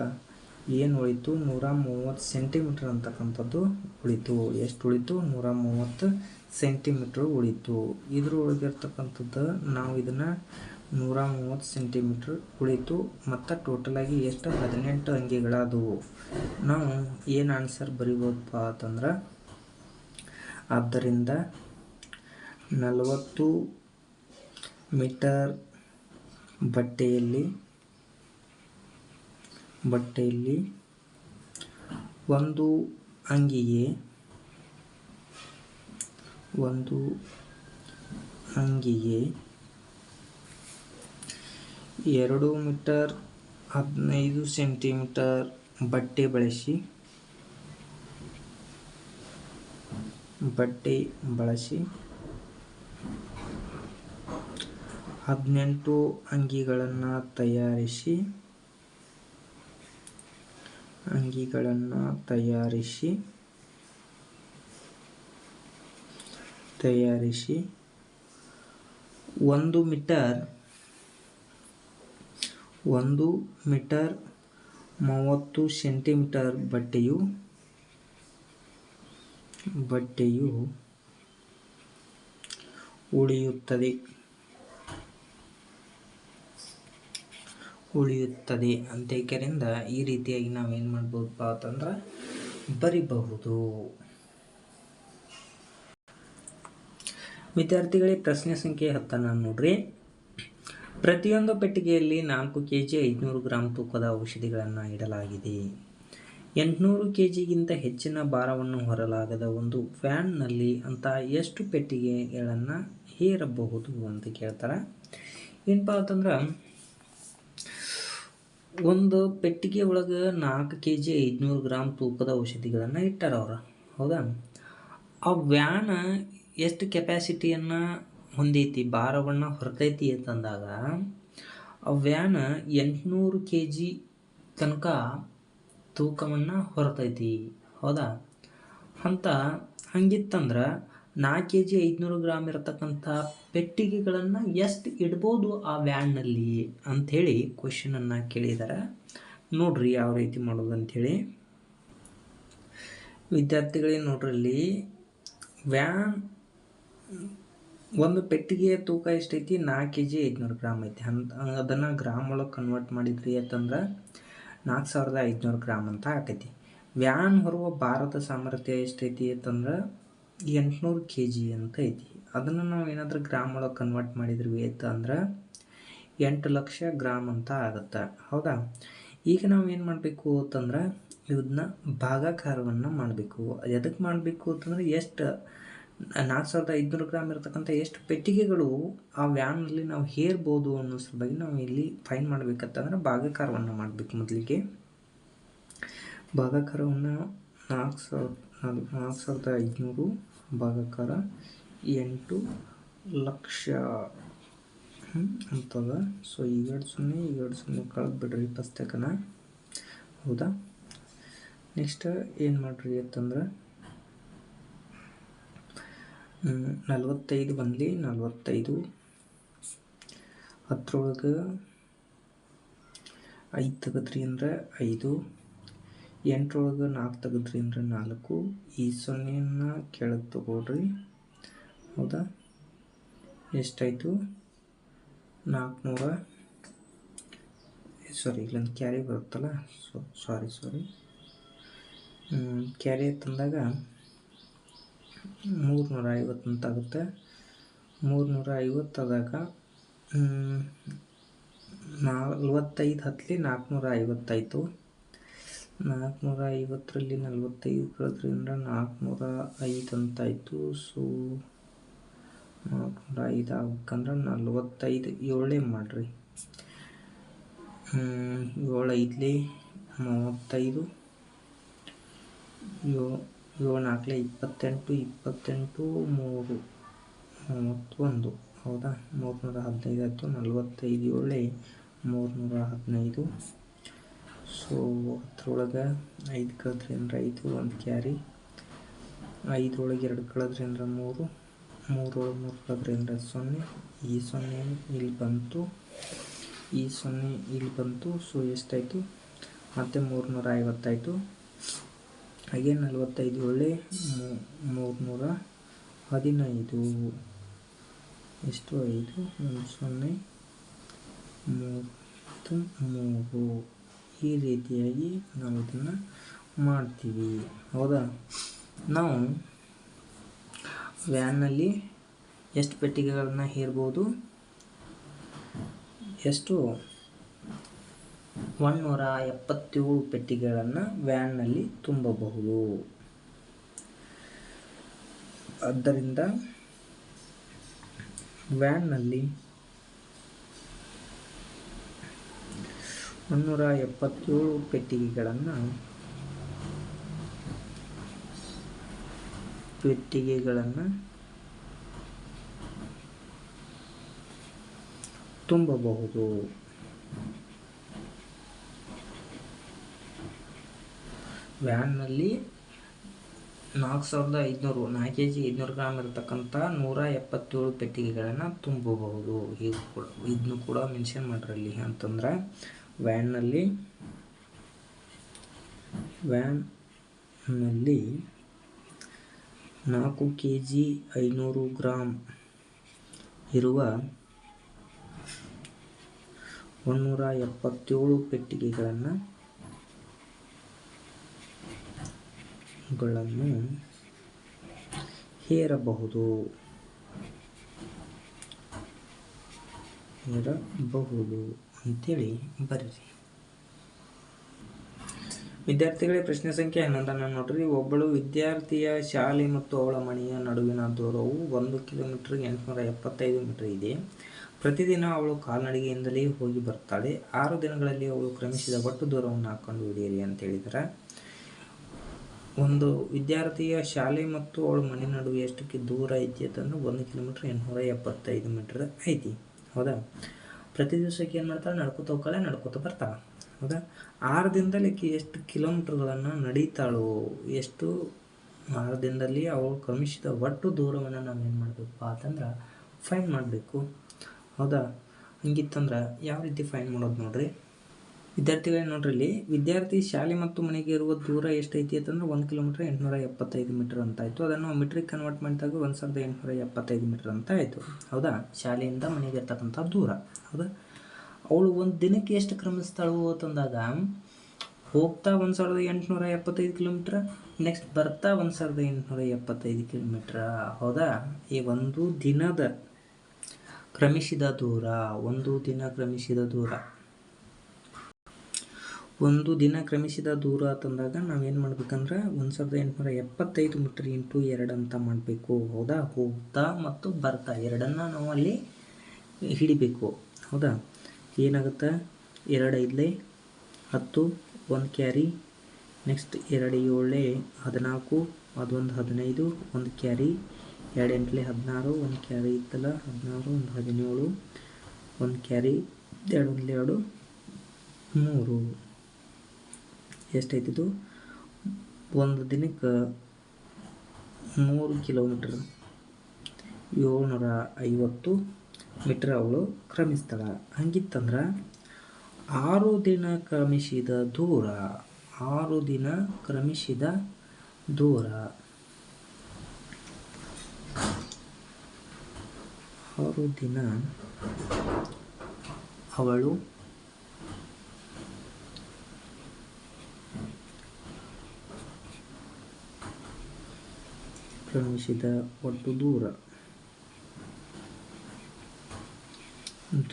Speaker 1: ಏನು ಉಳಿತು? ನೂರ ಮೂವತ್ತು ಸೆಂಟಿಮೀಟ್ರ್ ಅಂತಕ್ಕಂಥದ್ದು ಉಳಿತು. ಎಷ್ಟು ಉಳಿತು? ನೂರ ಮೂವತ್ತು ಸೆಂಟಿಮೀಟ್ರ್ ಉಳಿತು. ಇದ್ರೊಳಗಿರ್ತಕ್ಕಂಥದ್ದು ನಾವು ಇದನ್ನು ನೂರ ಮೂವತ್ತು ಸೆಂಟಿಮೀಟ್ರ್ ಉಳಿತು ಮತ್ತು ಟೋಟಲಾಗಿ ಎಷ್ಟು ಹದಿನೆಂಟು ಅಂಗಿಗಳಾದವು. ನಾವು ಏನು ಆನ್ಸರ್ ಬರಿಬೋದಪ್ಪ ಅಂತಂದ್ರೆ, ಆದ್ದರಿಂದ ನಲವತ್ತು ಮೀಟರ್ ಬಟ್ಟೆಯಲ್ಲಿ ಬಟ್ಟೆಯಲ್ಲಿ ಒಂದು ಅಂಗಿಗೆ ಒಂದು ಅಂಗಿಗೆ ಎರಡು ಮೀಟರ್ ಹದಿನೈದು ಸೆಂಟಿಮೀಟರ್ ಬಟ್ಟೆ ಬಳಸಿ ಬಟ್ಟೆ ಬಳಸಿ, ಹದಿನೆಂಟು ಅಂಗಿಗಳನ್ನು ತಯಾರಿಸಿ ಅಂಗಿಗಳನ್ನು ತಯಾರಿಸಿ ತಯಾರಿಸಿ, ಒಂದು ಮೀಟರ್ ಒಂದು ಮೀಟರ್ ಮೂವತ್ತು ಸೆಂಟಿಮೀಟರ್ ಬಟ್ಟೆಯು ಬಟ್ಟೆಯು ಉಳಿಯುತ್ತದೆ. ಉಳಿಯುತ್ತದೆ. ಅಂತೇಕರಿಂದ ಈ ರೀತಿಯಾಗಿ ನಾವು ಏನು ಮಾಡ್ಬೋದಪ್ಪ ಅಂತಂದ್ರೆ ಬರಿಬಹುದು. ವಿದ್ಯಾರ್ಥಿಗಳಿಗೆ ಪ್ರಶ್ನೆ ಸಂಖ್ಯೆ ಹತ್ತನ್ನು ನೋಡ್ರಿ. ಪ್ರತಿಯೊಂದು ಪೆಟ್ಟಿಗೆಯಲ್ಲಿ ನಾಲ್ಕು ಕೆ ಜಿ ಐದುನೂರು ಗ್ರಾಂ ತೂಕದ ಔಷಧಿಗಳನ್ನು ಇಡಲಾಗಿದೆ. ಎಂಟುನೂರು ಕೆ ಜಿಗಿಂತ ಹೆಚ್ಚಿನ ಭಾರವನ್ನು ಹೊರಲಾಗದ ಒಂದು ಫ್ಯಾನ್ನಲ್ಲಿ ಅಂತ ಎಷ್ಟು ಪೆಟ್ಟಿಗೆಗಳನ್ನು ಹೇರಬಹುದು ಅಂತ ಕೇಳ್ತಾರೆ. ಏನಪ್ಪ ಅಂತಂದ್ರೆ, ಒಂದು ಪೆಟ್ಟಿಗೆ ಒಳಗೆ ನಾಲ್ಕು ಕೆ ಜಿ ಐದುನೂರು ಗ್ರಾಮ್ ತೂಕದ ಔಷಧಿಗಳನ್ನು ಇಟ್ಟಾರ ಅವ್ರು. ಹೌದಾ? ಆ ವ್ಯಾನ್ ಎಷ್ಟು ಕೆಪ್ಯಾಸಿಟಿಯನ್ನು ಹೊಂದೈತಿ ಭಾರವನ್ನು ಹೊರತೈತಿ ಅಂತಂದಾಗ ಆ ವ್ಯಾನ್ ಎಂಟುನೂರು ಕೆ ಜಿ ತನಕ ತೂಕವನ್ನು ಹೊರತೈತಿ. ಹೌದಾ? ಅಂತ ಹಂಗಿತ್ತಂದ್ರೆ ನಾಲ್ಕು ಕೆ ಜಿ ಐದುನೂರು ಗ್ರಾಮ್ ಇರತಕ್ಕಂಥ ಪೆಟ್ಟಿಗೆಗಳನ್ನು ಎಷ್ಟು ಇಡ್ಬೋದು ಆ ವ್ಯಾನ್ನಲ್ಲಿ ಅಂಥೇಳಿ ಕ್ವಶನನ್ನು ಕೇಳಿದ್ದಾರೆ ನೋಡ್ರಿ ಯಾವ ರೀತಿ ಮಾಡೋದು ಅಂಥೇಳಿ. ವಿದ್ಯಾರ್ಥಿಗಳಿಗೆ ನೋಡ್ರಲ್ಲಿ ವ್ಯಾನ್ ಒಂದು ಪೆಟ್ಟಿಗೆಯ ತೂಕ ಎಷ್ಟೈತಿ? ನಾಲ್ಕು ಕೆ ಜಿ ಐದುನೂರು ಗ್ರಾಮ್ ಐತಿ. ಅಂತ ಅದನ್ನು ಗ್ರಾಮ್ ಒಳಗೆ ಕನ್ವರ್ಟ್ ಮಾಡಿದ್ರಿ ಅಂತಂದ್ರೆ ನಾಲ್ಕು ಸಾವಿರದ ಐದುನೂರು ಗ್ರಾಮ್ ಅಂತ ಆಕೈತಿ. ವ್ಯಾನ್ ಹೊರುವ ಭಾರತ ಸಾಮರ್ಥ್ಯ ಎಷ್ಟೈತಿ ಅಂತಂದ್ರೆ ಎಂಟುನೂರು ಕೆ ಜಿ ಅಂತ ಐತಿ. ಅದನ್ನು ನಾವು ಏನಾದರೂ ಗ್ರಾಮ್ ಒಳಗೆ ಕನ್ವರ್ಟ್ ಮಾಡಿದ್ರಿ ಅಂತಂದ್ರೆ ಎಂಟು ಲಕ್ಷ ಗ್ರಾಮ್ ಅಂತ ಆಗುತ್ತೆ. ಹೌದಾ? ಈಗ ನಾವು ಏನು ಮಾಡಬೇಕು ಅಂತಂದ್ರೆ ಇದನ್ನ ಭಾಗಾಕಾರವನ್ನು ಮಾಡಬೇಕು. ಎದಕ್ಕೆ ಮಾಡಬೇಕು ಅಂತಂದ್ರೆ ಎಷ್ಟು ನಾಲ್ಕು ಸಾವಿರದ ಐದುನೂರು ಗ್ರಾಮ್ ಇರತಕ್ಕಂಥ ಎಷ್ಟು ಪೆಟ್ಟಿಗೆಗಳು ಆ ವ್ಯಾನಲ್ಲಿ ನಾವು ಹೇರ್ಬೋದು ಅನ್ನೋ ಬಗ್ಗೆ ನಾವು ಇಲ್ಲಿ ಫೈನ್ ಮಾಡಬೇಕಂತಂದ್ರೆ ಭಾಗಕಾರವನ್ನು ಮಾಡಬೇಕು ಮೊದಲಿಗೆ. ಭಾಗಕಾರವನ್ನು ನಾಲ್ಕು ಸಾವಿರದ ನಾಲ್ಕು ಸಾವಿರದ ಐದುನೂರು ಭಾಗಾಕಾರ ಎಂಟು ಲಕ್ಷ ಅಂತದ. ಸೊ ಎರಡು ಸೊನ್ನೆ ಎರಡು ಸೊನ್ನೆ ಕಳೆದು ಬಿಡ್ರಿ ಪಸ್ತಕನ. ಹೌದಾ? ನೆಕ್ಸ್ಟ್ ಏನು ಮಾಡ್ರಿ ಅಂತಂದ್ರೆ ನಲ್ವತ್ತೈದು ಬಂದಲಿ, ನಲ್ವತ್ತೈದು. ಹತ್ತರೊಳಗೆ ಐದು ತೆಗೆದ್ರಿ ಅಂದರೆ ಐದು. ಎಂಟರೊಳಗೆ ನಾಲ್ಕು ತೆಗೆದ್ರಿ ಅಂದರೆ ನಾಲ್ಕು. ಈ ಸೊನ್ನೆಯನ್ನು ಕೆಳಗೆ ತಗೊಳ್ರಿ. ಹೌದಾ? ಎಷ್ಟಾಯಿತು? ನಾಲ್ಕುನೂರ ಸಾರಿ ಇಲ್ಲೊಂದು ಕ್ಯಾರಿ ಬರುತ್ತಲ್ಲ? ಸೊ ಸಾರಿ ಸಾರಿ ಕ್ಯಾರಿ ತಂದಾಗ ಮೂರುನೂರ ಐವತ್ತು ಅಂತ ಆಗುತ್ತೆ ಮೂರುನೂರ ಐವತ್ತಾದಾಗ ನಲ್ವತ್ತೈದು ಹತ್ತಲಿ ನಾಲ್ಕುನೂರ ಐವತ್ತಾಯಿತು ನಾಲ್ಕುನೂರ ಐವತ್ತರಲ್ಲಿ ನಲ್ವತ್ತೈದು ಕಳೆದ್ರಿಂದ ನಾಲ್ಕುನೂರ ಐದು ಅಂತಾಯಿತು. ಸೊ ನಾಲ್ಕುನೂರ ಐದು ಆಗ್ಬೇಕಂದ್ರೆ ನಲ್ವತ್ತೈದು, ಏಳೇ ಮಾಡಿರಿ. ಏಳು ಮೂವತ್ತೈದು ಏಳು ಏಳು ನಾಲ್ಕಲೆ ಇಪ್ಪತ್ತೆಂಟು ಇಪ್ಪತ್ತೆಂಟು, ಮೂರು, ಮೂವತ್ತೊಂದು. ಹೌದಾ? ಮೂರುನೂರ ಹದಿನೈದು ಆಯಿತು. ನಲ್ವತ್ತೈದು ಏಳೆ, ಮೂರುನೂರ ಹದಿನೈದು. ಸೊ ಅದ್ರೊಳಗೆ ಐದು ಕಳೆದ್ರೆ ಅಂದ್ರೆ ಐದು, ಒಂದು ಕ್ಯಾರಿ. ಐದರೊಳಗೆ ಎರಡು ಕಳೆದ್ರೆ ಅಂದ್ರೆ ಮೂರು. ಮೂರೊಳಗೆ ಮೂರು ಕಳೆದ್ರೆ ಅಂದ್ರೆ ಸೊನ್ನೆ. ಈ ಸೊನ್ನೆ ಇಲ್ಲಿ ಬಂತು. ಈ ಸೊನ್ನೆ ಇಲ್ಲಿ ಬಂತು. ಸೊ ಎಷ್ಟಾಯಿತು? ಮತ್ತು ಮೂರುನೂರ ಐವತ್ತಾಯಿತು. ಹಾಗೆ ನಲವತ್ತೈದು ಒಳ್ಳೆ ಮೂರುನೂರ ಹದಿನೈದು. ಎಷ್ಟು ಐದು? ಒಂದು ಸೊನ್ನೆ ಮೂವತ್ತು ಮೂರು. ಈ ರೀತಿಯಾಗಿ ನಾವು ಇದನ್ನು ಮಾಡ್ತೀವಿ. ಹೌದಾ? ನಾವು ವ್ಯಾನ್ನಲ್ಲಿ ಎಷ್ಟು ಪೆಟ್ಟಿಗೆಗಳನ್ನು ಹೇರ್ಬೋದು? ಎಷ್ಟು? ಒಂದುನೂರ ಎಪ್ಪತ್ತೇಳು ಪೆಟ್ಟಿಗೆಗಳನ್ನು ವ್ಯಾನ್ನಲ್ಲಿ ತುಂಬಬಹುದು. ಆದ್ದರಿಂದ ವ್ಯಾನ್ನಲ್ಲಿ ಮುನ್ನೂರ ಎಪ್ಪತ್ತೇಳು ಪೆಟ್ಟಿಗೆಗಳನ್ನು ಪೆಟ್ಟಿಗೆಗಳನ್ನು ತುಂಬಬಹುದು. ವ್ಯಾನ್ನಲ್ಲಿ ನಾಲ್ಕು ಸಾವಿರದ ಐದುನೂರು, ನಾಲ್ಕು ಕೆ ಜಿ ಐದುನೂರು ಗ್ರಾಮ್ ಇರತಕ್ಕಂಥ ನೂರ ಎಪ್ಪತ್ತೇಳು ಪೆಟ್ಟಿಗೆಗಳನ್ನು ತುಂಬಬಹುದು. ಇದು ಕೂಡ, ಇದನ್ನು ಕೂಡ ಮೆನ್ಷನ್ ಮಾಡಿರಲಿ ಅಂತಂದ್ರೆ ವ್ಯಾನ್ನಲ್ಲಿ ವ್ಯಾನ್ನಲ್ಲಿ ನಾಲ್ಕು ಕೆ ಜಿ ಐನೂರು ಗ್ರಾಮ್ ಇರುವ ಒಂದುನೂರ ಎಪ್ಪತ್ತೇಳು ಪೆಟ್ಟಿಗೆಗಳನ್ನು ಗಳನ್ನು ಹೇರಬಹುದು. ಹೇರಬಹುದು ಅಂತೇಳಿ ಬರೀರಿ. ವಿದ್ಯಾರ್ಥಿಗಳೇ, ಪ್ರಶ್ನೆ ಸಂಖ್ಯೆ ಹನ್ನೊಂದನ್ನು ನೋಡ್ರಿ. ಒಬ್ಬಳು ವಿದ್ಯಾರ್ಥಿಯ ಶಾಲೆ ಮತ್ತು ಅವಳ ಮನೆಯ ನಡುವಿನ ದೂರವು ಒಂದು ಕಿಲೋಮೀಟರ್ ಎಂಟುನೂರ ಎಪ್ಪತ್ತೈದು ಮೀಟರ್ ಇದೆ. ಪ್ರತಿದಿನ ಅವಳು ಕಾಲ್ನಡಿಗೆಯಿಂದಲೇ ಹೋಗಿ ಬರ್ತಾಳೆ. ಆರು ದಿನಗಳಲ್ಲಿ ಅವಳು ಕ್ರಮಿಸಿದ ಒಟ್ಟು ದೂರವನ್ನು ಹಾಕೊಂಡು ಹಿಡಿಯಿರಿ ಅಂತ ಹೇಳಿದರೆ. ಒಂದು ವಿದ್ಯಾರ್ಥಿಯ ಶಾಲೆ ಮತ್ತು ಅವಳ ಮನೆ ನಡುವೆ ಎಷ್ಟಕ್ಕೆ ದೂರ ಐತಿ ಅಂತಂದ್ರೆ ಒಂದು ಕಿಲೋಮೀಟ್ರ್ ಎಂಟುನೂರ ಎಪ್ಪತ್ತೈದು ಮೀಟ್ರ್ ಐತಿ. ಹೌದಾ? ಪ್ರತಿ ದಿವಸಕ್ಕೆ ಏನು ಮಾಡ್ತಾಳೆ? ನಡ್ಕೋತ ಹೋಗ್ತಾಳೆ, ನಡ್ಕೋತ ಬರ್ತಾಳೆ. ಹೌದಾ? ಆರು ದಿನದಲ್ಲಿ ಎಷ್ಟು ಕಿಲೋಮೀಟ್ರ್ಗಳನ್ನು ನಡೀತಾಳೋ, ಎಷ್ಟು ಆರು ದಿನದಲ್ಲಿ ಅವಳು ಕ್ರಮಿಸಿದ ಒಟ್ಟು ದೂರವನ್ನು ನಾವು ಏನು ಮಾಡಬೇಕಪ್ಪ ಅಂತಂದ್ರೆ ಫೈನ್ ಮಾಡಬೇಕು. ಹೌದಾ? ಹಂಗಿತ್ತಂದ್ರೆ ಯಾವ ರೀತಿ ಫೈನ್ ಮಾಡೋದು ನೋಡ್ರಿ? ವಿದ್ಯಾರ್ಥಿಗಳೇ ನೋಡ್ರಿ ಇಲ್ಲಿ, ವಿದ್ಯಾರ್ಥಿ ಶಾಲೆ ಮತ್ತು ಮನೆಗೆ ಇರುವ ದೂರ ಎಷ್ಟೈತಿ ಅಂತಂದ್ರೆ ಒಂದು ಕಿಲೋಮೀಟರ್ ಎಂಟುನೂರ ಎಪ್ಪತ್ತೈದು ಮೀಟರ್ ಅಂತ ಆಯಿತು. ಅದನ್ನು ಮೀಟ್ರಿಗೆ ಕನ್ವರ್ಟ್ ಮಾಡಿದಾಗ ಒಂದು ಸಾವಿರದ ಎಂಟುನೂರ ಎಪ್ಪತ್ತೈದು ಮೀಟರ್ ಅಂತ ಆಯಿತು. ಹೌದಾ? ಶಾಲೆಯಿಂದ ಮನೆಗೆ ಇರ್ತಕ್ಕಂಥ ದೂರ. ಹೌದಾ? ಅವಳು ಒಂದು ದಿನಕ್ಕೆ ಎಷ್ಟು ಕ್ರಮಿಸ್ತಾಳು ಅಂತಂದಾಗ ಹೋಗ್ತಾ ಒಂದು ಸಾವಿರದ ಎಂಟುನೂರ ಎಪ್ಪತ್ತೈದು ಕಿಲೋಮೀಟ್ರ್ ನೆಕ್ಸ್ಟ್ ಬರ್ತಾ ಒಂದು ಸಾವಿರದ ಎಂಟುನೂರ ಎಪ್ಪತ್ತೈದು ಕಿಲೋಮೀಟ್ರ ಹೌದಾ? ಈ ಒಂದು ದಿನದ ಕ್ರಮಿಸಿದ ದೂರ, ಒಂದು ದಿನ ಕ್ರಮಿಸಿದ ದೂರ. ಒಂದು ದಿನ ಕ್ರಮಿಸಿದ ದೂರ ತಂದಾಗ ನಾವೇನು ಮಾಡ್ಬೇಕಂದ್ರೆ ಒಂದು ಸಾವಿರದ ಎಂಟುನೂರ ಎಪ್ಪತ್ತೈದು ಮೀಟ್ರ್ ಇಂಟು ಎರಡು ಅಂತ ಮಾಡಬೇಕು. ಹೌದಾ? ಹೋಗ್ತಾ ಮತ್ತು ಬರ್ತಾ. ಎರಡನ್ನು ನಾವು ಅಲ್ಲಿ ಹಿಡಿಬೇಕು. ಹೌದಾ? ಏನಾಗುತ್ತೆ? ಎರಡು ಐದಲೇ ಹತ್ತು, ಒಂದು ಕ್ಯಾರಿ. ನೆಕ್ಸ್ಟ್ ಎರಡು ಏಳೇ ಹದಿನಾಲ್ಕು, ಅದೊಂದು ಹದಿನೈದು, ಒಂದು ಕ್ಯಾರಿ. ಎರಡು ಎಂಟಲೇ ಹದಿನಾರು, ಒಂದು ಕ್ಯಾರಿ ಇತ್ತಲ್ಲ, ಹದಿನಾರು, ಒಂದು ಹದಿನೇಳು, ಒಂದು ಕ್ಯಾರಿ, ಎರಡು ಒಂದು ಎರಡು, ಮೂರು. ಎಷ್ಟೈತಿದು ಒಂದು ದಿನಕ್ಕೆ ಮೂರು ಕಿಲೋಮೀಟ್ರ್. ಏಳ್ನೂರ ಐವತ್ತು ಮೀಟ್ರ್ ಅವಳು ಕ್ರಮಿಸ್ತಾಳೆ. ಹಂಗಿತ್ತಂದ್ರೆ ಆರು ದಿನ ಕ್ರಮಿಸಿದ ದೂರ, ಆರು ದಿನ ಕ್ರಮಿಸಿದ ದೂರ. ಆರು ದಿನ ಅವಳು ಕ್ರಮಿಸಿದ ಒಟ್ಟು ದೂರ.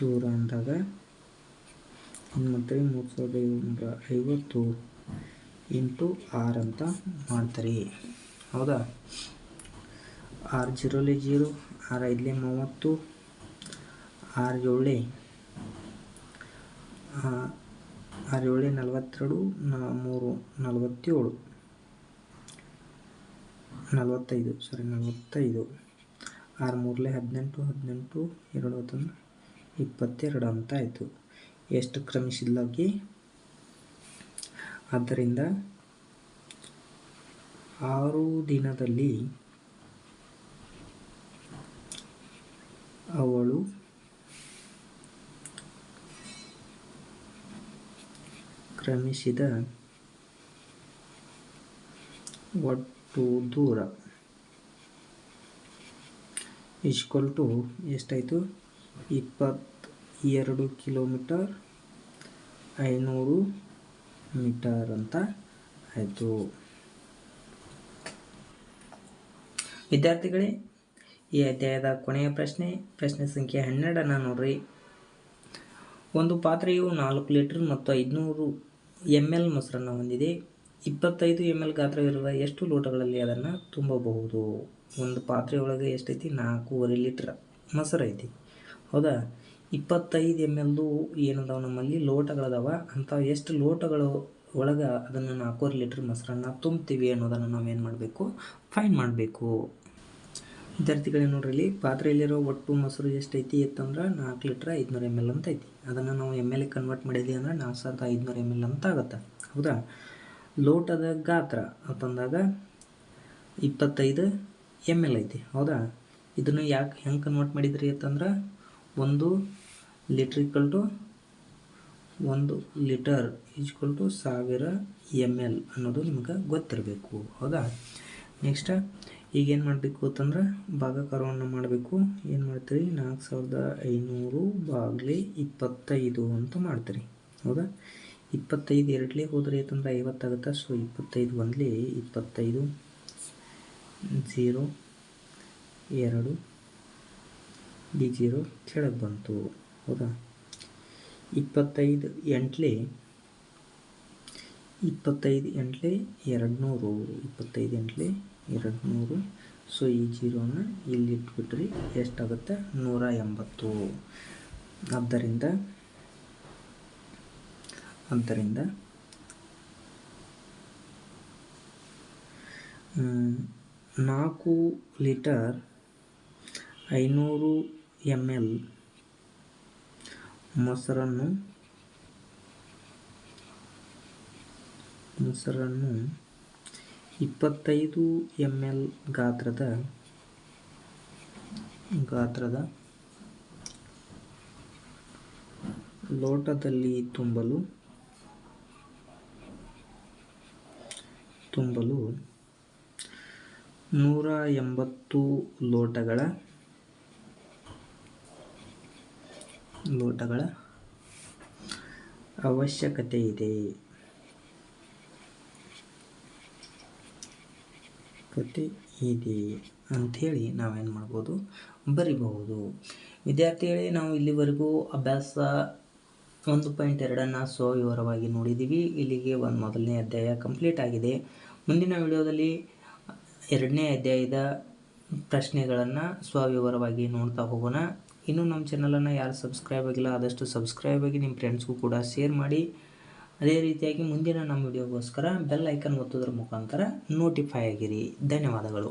Speaker 1: ದೂರ ಅಂದಾಗ ಮತ್ತೆ ಮೂರು ಸಾವಿರದ ಏಳ್ನೂರ ಐವತ್ತು ಇಂಟು ಆರ್ ಅಂತ ಮಾಡ್ತಾರೆ. ಹೌದಾ? ಆರ್ ಜೀರೋಲೆ ಜೀರೋ, ಆರ್ ಐದಲೆ ಮೂವತ್ತು, ಆರ್ ಏಳೆ ಆರು ಏಳೆ ನಲವತ್ತೆರಡು ಮೂರು ನಲವತ್ತೇಳು. ನಲವತ್ತೈದು ಸಾರಿ ನಲವತ್ತೈದು. ಆರು ಮೂರಲೆ ಹದಿನೆಂಟು ಹದಿನೆಂಟು ಎರಡು ಹತ್ತೊಂದು ಇಪ್ಪತ್ತೆರಡು ಅಂತ ಆಯಿತು ಎಷ್ಟು ಕ್ರಮಿಸಿದ್ಲಾಗಿ? ಆದ್ದರಿಂದ ಆರು ದಿನದಲ್ಲಿ ಅವಳು ಕ್ರಮಿಸಿದ ಒಟ್ಟು ದೂರ. ಇಸ್ಕೊಲ್ ಟು ಎಷ್ಟಾಯಿತು? ಇಪ್ಪತ್ತೆರಡು ಕಿಲೋಮೀಟರ್ ಐನೂರು ಮೀಟರ್ ಅಂತ ಆಯಿತು. ವಿದ್ಯಾರ್ಥಿಗಳೇ, ಈ ಅಧ್ಯಾಯದ ಕೊನೆಯ ಪ್ರಶ್ನೆ ಪ್ರಶ್ನೆ ಸಂಖ್ಯೆ ಹನ್ನೆರಡನ್ನು ನೋಡ್ರಿ. ಒಂದು ಪಾತ್ರೆಯು ನಾಲ್ಕು ಲೀಟರ್ ಮತ್ತು ಐದುನೂರು ಎಂ ಎಲ್ ಮೊಸರನ್ನು ಹೊಂದಿದೆ. ಇಪ್ಪತ್ತೈದು ಎಂ ಎಲ್ ಗಾತ್ರವಿರುವ ಎಷ್ಟು ಲೋಟಗಳಲ್ಲಿ ಅದನ್ನು ತುಂಬಬಹುದು? ಒಂದು ಪಾತ್ರೆಯೊಳಗೆ ಎಷ್ಟೈತಿ? ನಾಲ್ಕೂವರೆ ಲೀಟ್ರ್ ಮೊಸರು ಐತಿ. ಹೌದಾ? ಇಪ್ಪತ್ತೈದು ಎಂ ಎಲ್ದು ಏನದಾವ ನಮ್ಮಲ್ಲಿ? ಲೋಟಗಳದಾವ. ಅಂಥ ಎಷ್ಟು ಲೋಟಗಳು ಒಳಗೆ ಅದನ್ನು ನಾಲ್ಕೂವರೆ ಲೀಟ್ರ್ ಮೊಸರನ್ನು ತುಂಬ್ತೀವಿ ಅನ್ನೋದನ್ನು ನಾವೇನು ಮಾಡಬೇಕು? ಫೈನ್ ಮಾಡಬೇಕು. ವಿದ್ಯಾರ್ಥಿಗಳೇ ನೋಡ್ರಿ, ಪಾತ್ರೆಯಲ್ಲಿರೋ ಒಟ್ಟು ಮೊಸರು ಎಷ್ಟೈತಿ ಅಂತಂದ್ರೆ ನಾಲ್ಕು ಲೀಟ್ರ್ ಐದುನೂರು ಎಂ ಎಲ್ ಅಂತ ಐತಿ. ಅದನ್ನು ನಾವು ಎಂ ಎಲ್ ಕನ್ವರ್ಟ್ ಮಾಡಿದ್ವಿ ಅಂದ್ರೆ ನಾಲ್ಕು ಸಾವಿರದ ಐದುನೂರು ಎಂ ಎಲ್ ಅಂತ ಆಗುತ್ತೆ. ಹೌದಾ? ಲೋಟದ ಗಾತ್ರ ಅಂತಂದಾಗ ಇಪ್ಪತ್ತೈದು ಎಂ ಎಲ್ ಐತಿ. ಹೌದಾ? ಇದನ್ನು ಯಾಕೆ ಹೆಂಗೆ ಕನ್ವರ್ಟ್ ಮಾಡಿದ್ರಿ ಅಂತಂದ್ರೆ ಒಂದು ಲೀಟ್ರ್ ಈಕ್ವಲ್ ಟು ಒಂದು ಲೀಟರ್ ಈಜ್ವಲ್ ಟು ಸಾವಿರ ಎಂ ಎಲ್ ಅನ್ನೋದು ನಿಮ್ಗೆ ಗೊತ್ತಿರಬೇಕು. ಹೌದಾ? ನೆಕ್ಸ್ಟ್ ಈಗೇನು ಮಾಡಬೇಕು ಅಂತಂದ್ರೆ ಭಾಗಾಕಾರವನ್ನು ಮಾಡಬೇಕು. ಏನು ಮಾಡ್ತೀರಿ? ನಾಲ್ಕು ಸಾವಿರದ ಐನೂರು ಬಾಗ್ಲಿ ಇಪ್ಪತ್ತೈದು ಅಂತ ಮಾಡ್ತೀರಿ. ಹೌದಾ? ಇಪ್ಪತ್ತೈದು ಎರಡಲೇ ಹೋದರೆ ಅಂತಂದ್ರೆ ಐವತ್ತಾಗುತ್ತೆ? ಸೊ, ಇಪ್ಪತ್ತೈದು ಒಂದಲಿ ಇಪ್ಪತ್ತೈದು ಝೀರೋ ಎರಡು ಡಿ ಜೀರೋ ಕೆಳಗೆ ಬಂತು. ಹೌದಾ? ಇಪ್ಪತ್ತೈದು ಎಂಟ್ಲೆ ಇಪ್ಪತ್ತೈದು ಎಂಟ್ಲೆ ಎರಡು ನೂರು. ಇಪ್ಪತ್ತೈದು ಎಂಟ್ಲೆ ಎರಡು ನೂರು. ಸೊ, ಈ ಜೀರೋನ ಇಲ್ಲಿ ಇಟ್ಬಿಟ್ರಿ ಎಷ್ಟಾಗುತ್ತೆ? ನೂರ ಎಂಬತ್ತು. ಆದ್ದರಿಂದ ಆದ್ದರಿಂದ ನಾಲ್ಕು ಲೀಟರ್ ಐನೂರು ಎಂ ಎಲ್ ಮೊಸರನ್ನು ಮೊಸರನ್ನು ಇಪ್ಪತ್ತೈದು ಎಂ ಎಲ್ ಗಾತ್ರದ ಗಾತ್ರದ ಲೋಟದಲ್ಲಿ ತುಂಬಲು ತುಂಬಲು ನೂರ ಎಂಬತ್ತು ಲೋಟಗಳ ಲೋಟಗಳ ಅವಶ್ಯಕತೆ ಇದೆ. ಕತೆ ಇದೆ ಅಂಥೇಳಿ ನಾವೇನು ಮಾಡ್ಬೋದು? ಬರಿಬಹುದು. ವಿದ್ಯಾರ್ಥಿಗಳೇ, ನಾವು ಇಲ್ಲಿವರೆಗೂ ಅಭ್ಯಾಸ ಒಂದು ಪಾಯಿಂಟ್ ಎರಡನ್ನು ಸ್ವವಿವರವಾಗಿ ನೋಡಿದ್ದೀವಿ ಇಲ್ಲಿಗೆ ಒಂದು ಮೊದಲನೇ ಅಧ್ಯಾಯ ಕಂಪ್ಲೀಟ್ ಆಗಿದೆ. ಮುಂದಿನ ವಿಡಿಯೋದಲ್ಲಿ ಎರಡನೇ ಅಧ್ಯಾಯದ ಪ್ರಶ್ನೆಗಳನ್ನು ಸ್ವವಿವರವಾಗಿ ನೋಡ್ತಾ ಹೋಗೋಣ. ಇನ್ನೂ ನಮ್ಮ ಚಾನಲನ್ನು ಯಾರು ಸಬ್ಸ್ಕ್ರೈಬ್ ಆಗಿಲ್ಲ, ಆದಷ್ಟು ಸಬ್ಸ್ಕ್ರೈಬ್ ಆಗಿ ನಿಮ್ಮ ಫ್ರೆಂಡ್ಸ್ಗೂ ಕೂಡ ಶೇರ್ ಮಾಡಿ. ಅದೇ ರೀತಿಯಾಗಿ ಮುಂದಿನ ನಮ್ಮ ವಿಡಿಯೋಗೋಸ್ಕರ ಬೆಲ್ ಐಕನ್ ಒತ್ತೋದ್ರ ಮುಖಾಂತರ ನೋಟಿಫೈ ಆಗಿರಿ. ಧನ್ಯವಾದಗಳು.